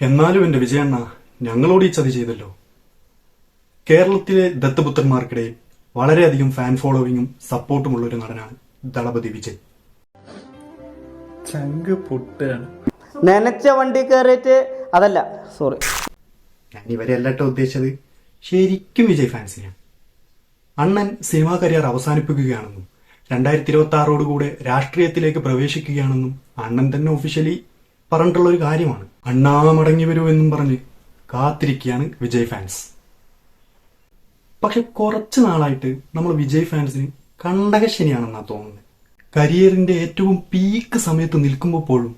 എന്നാലും എന്റെ വിജയണ്ണ ഞങ്ങളോട് ഈ ചതി ചെയ്തല്ലോ. കേരളത്തിലെ ദത്തപുത്രന്മാർക്കിടയിൽ വളരെയധികം ഫാൻ ഫോളോവിങ്ങും സപ്പോർട്ടുമുള്ള ഒരു നടനാണ് ദളപതി വിജയ്. ചങ്ക് നനച്ച വണ്ടി കയറിയിട്ട് അതല്ല സോറി ഞാൻ ഇവരെ അല്ലട്ടോ ഉദ്ദേശിച്ചത്. ശരിക്കും വിജയ് ഫാൻസിനെയാണ് അണ്ണൻ സിനിമാ കരിയർ അവസാനിപ്പിക്കുകയാണെന്നും രണ്ടായിരത്തി ഇരുപത്തി ആറോടുകൂടെ രാഷ്ട്രീയത്തിലേക്ക് പ്രവേശിക്കുകയാണെന്നും അണ്ണൻ തന്നെ ഒഫീഷ്യലി പറഞ്ഞിട്ടുള്ള ഒരു കാര്യമാണ്. അണ്ണാ മടങ്ങി വരൂ എന്നും പറഞ്ഞ് കാത്തിരിക്കുകയാണ് വിജയ് ഫാൻസ് പക്ഷെ കുറച്ച് നാളായിട്ട് നമ്മൾ വിജയ് ഫാൻസിന് കണ്ടകശനിയാണെന്നാണ് തോന്നുന്നത്. കരിയറിന്റെ ഏറ്റവും പീക്ക് സമയത്ത് നിൽക്കുമ്പോൾ പോലും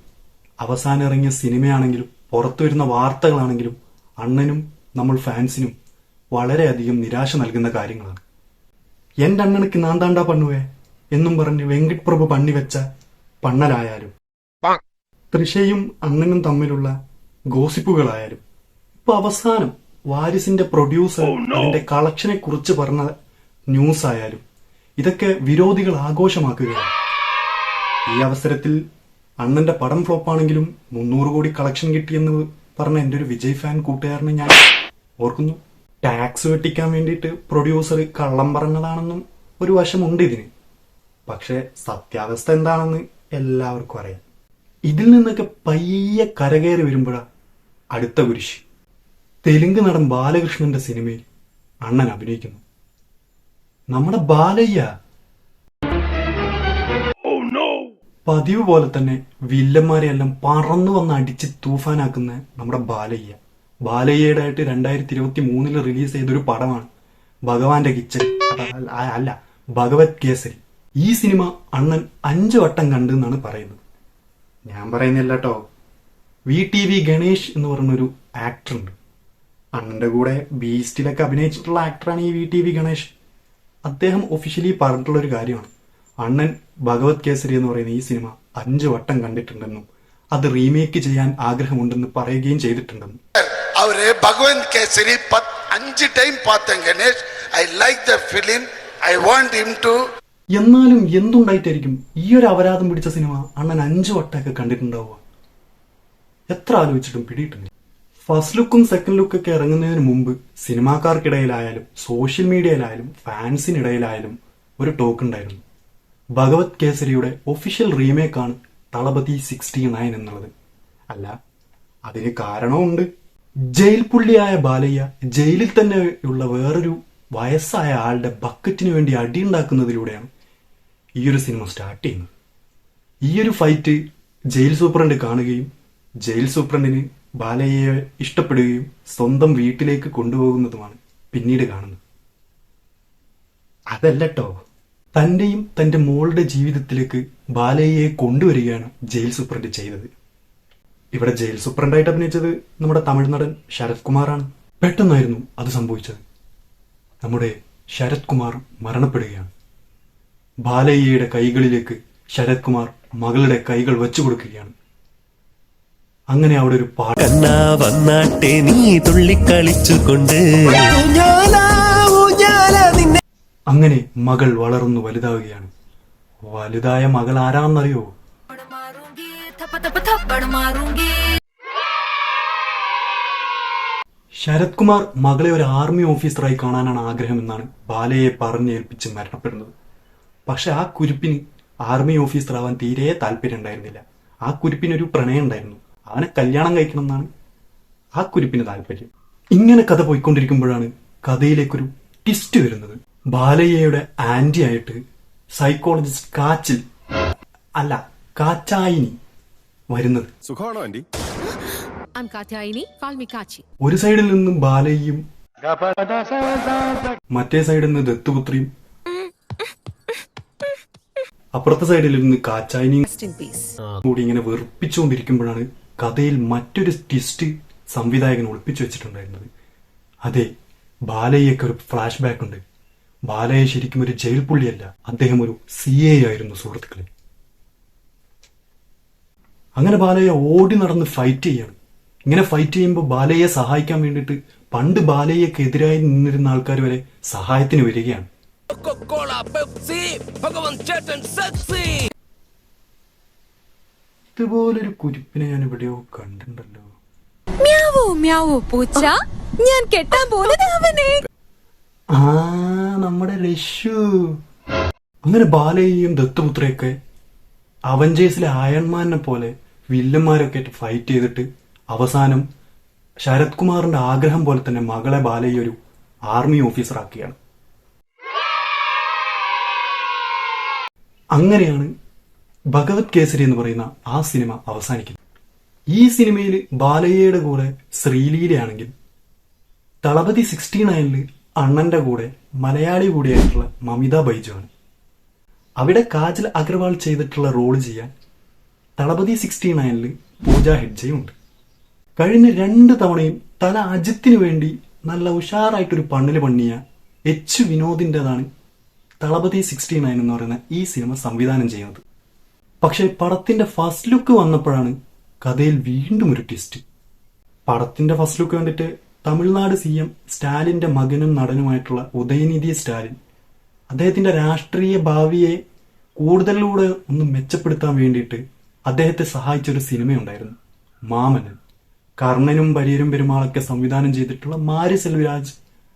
അവസാനം ഇറങ്ങിയ സിനിമയാണെങ്കിലും പുറത്തു വരുന്ന വാർത്തകളാണെങ്കിലും അണ്ണനും നമ്മൾ ഫാൻസിനും വളരെയധികം നിരാശ നൽകുന്ന കാര്യങ്ങളാണ്. എന്റെ അണ്ണനക്ക് നാന്താണ്ടാ പണ്ണുവേ എന്നും പറഞ്ഞ് വെങ്കിട്ട് പ്രഭു പണ്ണിവെച്ച പണ്ണലായാലും തൃശയും അണ്ണനും തമ്മിലുള്ള ഗോസിപ്പുകളായാലും. ഇപ്പൊ അവസാനം വാരിസിന്റെ പ്രൊഡ്യൂസർ അതിന്റെ കളക്ഷനെ കുറിച്ച് പറഞ്ഞ ന്യൂസ് ആയാലും ഇതൊക്കെ വിരോധികൾ ആഘോഷമാക്കുകയാണ്. ഈ അവസരത്തിൽ അണ്ണന്റെ പടം ഫ്ലോപ്പാണെങ്കിലും മുന്നൂറ് കോടി കളക്ഷൻ കിട്ടിയെന്ന് പറഞ്ഞ എന്റെ ഒരു വിജയ് ഫാൻ കൂട്ടുകാരനെ ഞാൻ ഓർക്കുന്നു. ടാക്സ് വെട്ടിക്കാൻ വേണ്ടിയിട്ട് പ്രൊഡ്യൂസർ കള്ളം പറഞ്ഞതാണെന്നും ഒരു വശമുണ്ട് ഇതിന്. പക്ഷെ സത്യാവസ്ഥ എന്താണെന്ന് എല്ലാവർക്കും അറിയാം. ഇതിൽ നിന്നൊക്കെ പയ്യെ കരകയറി വരുമ്പോഴാ അടുത്ത കുരിശ്. തെലുങ്ക് നടൻ ബാലകൃഷ്ണന്റെ സിനിമയിൽ അണ്ണൻ അഭിനയിക്കുന്നു. നമ്മുടെ ബാലയ്യ. പതിവ് പോലെ തന്നെ വില്ലന്മാരെയെല്ലാം പറന്നു വന്ന് അടിച്ച് തൂഫാനാക്കുന്ന നമ്മുടെ ബാലയ്യ. ബാലയ്യയുടെ ആയിട്ട് രണ്ടായിരത്തി ഇരുപത്തി മൂന്നിൽ റിലീസ് ചെയ്തൊരു പടമാണ് ഭഗവാന്റെ കിച്ചൺ അല്ല ഭഗവത് കേസരി. ഈ സിനിമ അണ്ണൻ അഞ്ചു വട്ടം കണ്ടെന്നാണ് പറയുന്നത്. ഞാൻ പറയുന്നില്ല കേട്ടോ വി ടി വി ഗണേഷ് എന്ന് പറഞ്ഞൊരു ആക്ടർ ഉണ്ട്. അണ്ണന്റെ കൂടെ ബീസ്റ്റിലൊക്കെ അഭിനയിച്ചിട്ടുള്ള ആക്ടറാണ് ഈ വി ടി വി ഗണേഷ്. അദ്ദേഹം ഒഫീഷ്യലി പറഞ്ഞിട്ടുള്ള ഒരു കാര്യമാണ്. അണ്ണൻ ഭഗവത് കേസരി എന്ന് പറയുന്ന ഈ സിനിമ അഞ്ചു വട്ടം കണ്ടിട്ടുണ്ടെന്നും അത് റീമേക്ക് ചെയ്യാൻ ആഗ്രഹമുണ്ടെന്ന് പറയുകയും ചെയ്തിട്ടുണ്ടെന്നും. അവർ ഭഗവത് കേസരി അഞ്ച് time Pathaan Ganesh. I like the film I want him to എന്നാലും എന്തുണ്ടായിട്ടായിരിക്കും ഈ ഒരു അപരാധം പിടിച്ച സിനിമ അണ്ണൻ അഞ്ചു വട്ടമൊക്കെ കണ്ടിട്ടുണ്ടാവുക? എത്ര ആലോചിച്ചിട്ടും പിടിയിട്ടില്ല. ഫസ്റ്റ് ലുക്കും സെക്കൻഡ് ലുക്കൊക്കെ ഇറങ്ങുന്നതിന് മുമ്പ് സിനിമാക്കാർക്കിടയിലായാലും സോഷ്യൽ മീഡിയയിലായാലും ഫാൻസിനിടയിലായാലും ഒരു ടോക്ക് ഉണ്ടായിരുന്നു. ഭഗവത് കേസരിയുടെ ഒഫീഷ്യൽ റീമേക്കാണ് തളപതി സിക്സ്റ്റി നയൻ എന്നുള്ളത്. അല്ല അതിന് കാരണമുണ്ട് ജയിൽ പുള്ളിയായ ബാലയ്യ ജയിലിൽ തന്നെയുള്ള വേറൊരു വയസ്സായ ആളുടെ ബക്കറ്റിന് വേണ്ടി അടിയുണ്ടാക്കുന്നതിലൂടെയാണ് ഈ ഒരു സിനിമ സ്റ്റാർട്ട് ചെയ്യുന്നത് ഈ ഒരു ഫൈറ്റ് ജയിൽ സൂപ്രണ്ട് കാണുകയും ജയിൽ സൂപ്രണ്ടിന് ബാലയ്യയെ ഇഷ്ടപ്പെടുകയും സ്വന്തം വീട്ടിലേക്ക് കൊണ്ടുപോകുന്നതുമാണ് പിന്നീട് കാണുന്നത്. അതല്ലട്ടോ തന്റെയും തന്റെ മോളുടെ ജീവിതത്തിലേക്ക് ബാലയ്യയെ കൊണ്ടുവരികയാണ് ജയിൽ സൂപ്രണ്ട് ചെയ്തത്. ഇവിടെ ജയിൽ സൂപ്രണ്ടായിട്ട് അഭിനയിച്ചത് നമ്മുടെ തമിഴ് നടൻ ശരത് കുമാറാണ്. പെട്ടെന്നായിരുന്നു അത് സംഭവിച്ചത്. നമ്മുടെ ശരത് കുമാർ മരണപ്പെടുകയാണ്. ബാലയ്യയുടെ കൈകളിലേക്ക് ശരത് കുമാർ മകളുടെ കൈകൾ വെച്ചു കൊടുക്കുകയാണ്. അങ്ങനെ അവിടെ ഒരു പാട്ട് നീ അങ്ങനെ മകൾ വളർന്നു വലുതാവുകയാണ്. വലുതായ മകൾ ആരാന്നറിയോ? ശരത് കുമാർ മകളെ ഒരു ആർമി ഓഫീസറായി കാണാനാണ് ആഗ്രഹമെന്നാണ് ബാലയെ പറഞ്ഞേൽപ്പിച്ച് മരണപ്പെടുന്നത്. പക്ഷെ ആ കുരുപ്പിന് ആർമി ഓഫീസറാവാൻ തീരെ താല്പര്യം ഉണ്ടായിരുന്നില്ല. ആ കുരുപ്പിനൊരു പ്രണയം ഉണ്ടായിരുന്നു. അവനെ കല്യാണം കഴിക്കണം എന്നാണ് ആ കുരുപ്പിന് താല്പര്യം. ഇങ്ങനെ കഥ പോയിക്കൊണ്ടിരിക്കുമ്പോഴാണ് കഥയിലേക്കൊരു ട്വിസ്റ്റ് വരുന്നത്. ബാലയ്യയുടെ ആന്റി ആയിട്ട് സൈക്കോളജിസ്റ്റ് കാച്ചിൽ അല്ല കാച്ചായിനി വരുന്നത്. ഒരു സൈഡിൽ നിന്നും ബാലയ്യും മറ്റേ സൈഡിൽ നിന്ന് ദത്തുപുത്രിയും അപ്പുറത്തെ സൈഡിൽ നിന്ന് കാച്ചായിനിയും. കൂടി ഇങ്ങനെ വെറുപ്പിച്ചുകൊണ്ടിരിക്കുമ്പോഴാണ് കഥയിൽ മറ്റൊരു ട്വിസ്റ്റ് സംവിധായകൻ ഒളിപ്പിച്ചു വെച്ചിട്ടുണ്ടായിരുന്നത്. അതെ ബാലയ്യൊക്കെ ഒരു ഫ്ലാഷ് ബാക്ക് ഉണ്ട്. ബാലയെ ശരിക്കും ഒരു ജയിൽ പുള്ളിയല്ല അദ്ദേഹം ഒരു സി എ ആയിരുന്നു സുഹൃത്തുക്കളെ. അങ്ങനെ ബാലയെ ഓടി നടന്ന് ഫൈറ്റ് ചെയ്യാണ്. ഇങ്ങനെ ഫൈറ്റ് ചെയ്യുമ്പോൾ ബാലയെ സഹായിക്കാൻ വേണ്ടിയിട്ട് പണ്ട് ബാലയ്യക്ക് എതിരായി നിന്നിരുന്ന ആൾക്കാർ വരെ സഹായത്തിന് വരികയാണ്. ഇതുപോലൊരു കുരിപ്പിനെ ഞാൻ എവിടെയോ കണ്ടിട്ടുണ്ടല്ലോ. മ്യാവോ പൂച്ച. ഞാൻ കെട്ടാൻ പോകുന്നത് അവനെ. ആ നമ്മുടെ രശു അങ്ങനെ ബാലയെയും ദത്തുപുത്രയൊക്കെ അവഞ്ചേഴ്സിലെ അയൺമാനെ പോലെ വില്ലന്മാരൊക്കെ ആയിട്ട് ഫൈറ്റ് ചെയ്തിട്ട് അവസാനം ശരത് കുമാറിന്റെ ആഗ്രഹം പോലെ തന്നെ മകളെ ബാലയെ ഒരു ആർമി ഓഫീസർ അങ്ങനെയാണ് ഭഗവത് കേസരി എന്ന് പറയുന്ന ആ സിനിമ അവസാനിക്കുന്നത്. ഈ സിനിമയിൽ ബാലയ്യയുടെ കൂടെ ശ്രീലീലയാണെങ്കിൽ തളപതി സിക്സ്റ്റി നയനിൽ അണ്ണന്റെ കൂടെ മലയാളി കൂടിയായിട്ടുള്ള മമിത ബൈജു ആണ് അവിടെ കാജൽ അഗർവാൾ ചെയ്തിട്ടുള്ള റോൾ ചെയ്യാൻ തളപതി സിക്സ്റ്റി നയനിൽ പൂജ ഹെഡ്ജയും ഉണ്ട് കഴിഞ്ഞ രണ്ട് തവണയും തല അജിത്തിനു വേണ്ടി നല്ല ഉഷാറായിട്ടൊരു പണ്ണിൽ പണിയ എച്ച് വിനോദിന്റെതാണ് തളപതി സിക്സ്റ്റി നയൻ എന്ന് പറയുന്ന ഈ സിനിമ സംവിധാനം ചെയ്യുന്നത്. പക്ഷേ പടത്തിന്റെ ഫസ്റ്റ് ലുക്ക് വന്നപ്പോഴാണ് കഥയിൽ വീണ്ടും ഒരു ട്വിസ്റ്റ് പടത്തിന്റെ ഫസ്റ്റ് ലുക്ക് കണ്ടിട്ട് തമിഴ്നാട് സി എം സ്റ്റാലിന്റെ മകനും നടനുമായിട്ടുള്ള ഉദയനിധി സ്റ്റാലിൻ അദ്ദേഹത്തിന്റെ രാഷ്ട്രീയ ഭാവിയെ കൂടുതലൂടെ ഒന്ന് മെച്ചപ്പെടുത്താൻ വേണ്ടിയിട്ട് അദ്ദേഹത്തെ സഹായിച്ച ഒരു സിനിമയുണ്ടായിരുന്നു. മാമനൻ കർണനും ബരീരും പെരുമാളൊക്കെ സംവിധാനം ചെയ്തിട്ടുള്ള മാരി സെൽവിരാജ്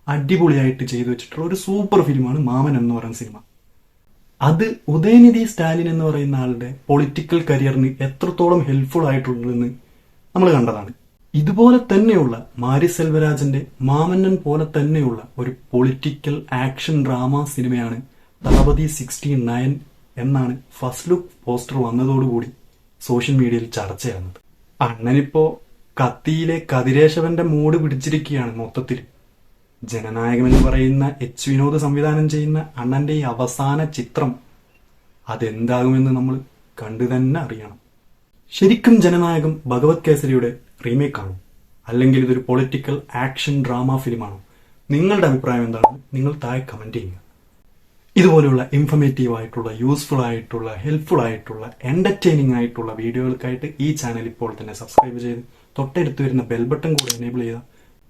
അടിപൊളിയായിട്ട് ചെയ്തു വെച്ചിട്ടുള്ള ഒരു സൂപ്പർ ഫിലിമാണ് മാമൻ എന്ന് പറയുന്ന സിനിമ. അത് ഉദയനിധി സ്റ്റാലിൻ എന്ന് പറയുന്ന ആളുടെ പൊളിറ്റിക്കൽ കരിയറിന് എത്രത്തോളം ഹെൽപ്ഫുൾ ആയിട്ടുണ്ടെന്ന് നമ്മൾ കണ്ടതാണ്. ഇതുപോലെ തന്നെയുള്ള മാരി സെൽവരാജന്റെ മാമന്നൻ പോലെ തന്നെയുള്ള ഒരു പൊളിറ്റിക്കൽ ആക്ഷൻ ഡ്രാമ സിനിമയാണ് തളപതി സിക്സ്റ്റി നയൻ എന്നാണ് ഫസ്റ്റ് ലുക്ക് പോസ്റ്റർ വന്നതോടുകൂടി സോഷ്യൽ മീഡിയയിൽ ചർച്ചയാകുന്നത് അണ്ണനിപ്പോ കത്തിയിലെ കതിരേശവന്റെ മൂട് പിടിച്ചിരിക്കുകയാണ് മൊത്തത്തിൽ ജനനായകം എന്ന് പറയുന്ന എച്ച് വിനോദ് സംവിധാനം ചെയ്യുന്ന അണ്ണന്റെ ഈ അവസാന ചിത്രം അതെന്താകുമെന്ന് നമ്മൾ കണ്ടു തന്നെ അറിയണം. ശരിക്കും ജനനായകം ഭഗവത് കേസരിയുടെ റീമേക്ക് ആണോ? അല്ലെങ്കിൽ ഇതൊരു പൊളിറ്റിക്കൽ ആക്ഷൻ ഡ്രാമ ഫിലിമാണോ നിങ്ങളുടെ അഭിപ്രായം എന്താണ് നിങ്ങൾ താഴെ കമന്റ് ചെയ്യുക. ഇതുപോലെയുള്ള ഇൻഫർമേറ്റീവ് ആയിട്ടുള്ള യൂസ്ഫുൾ ആയിട്ടുള്ള ഹെൽപ്ഫുൾ ആയിട്ടുള്ള എന്റർടൈനിങ് ആയിട്ടുള്ള വീഡിയോകൾക്കായിട്ട് ഈ ചാനൽ ഇപ്പോൾ തന്നെ സബ്സ്ക്രൈബ് ചെയ്ത് തൊട്ടടുത്ത് വരുന്ന ബെൽ ബട്ടൺ കൂടെ എനേബിൾ ചെയ്താൽ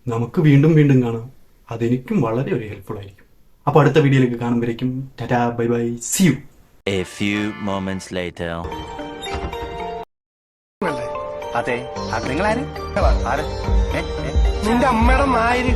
നമുക്ക് വീണ്ടും വീണ്ടും കാണാം. അതെനിക്കും വളരെ ഒരു ഹെൽപ്ഫുൾ ആയിരിക്കും അപ്പോൾ അടുത്ത വീഡിയോയിലേക്ക് കാണുമ്പോഴേക്കും tata bye bye see you A few moments later. അതെ അത് നിങ്ങളാര് ആര്? നിന്റെ അമ്മയുടെ നായര്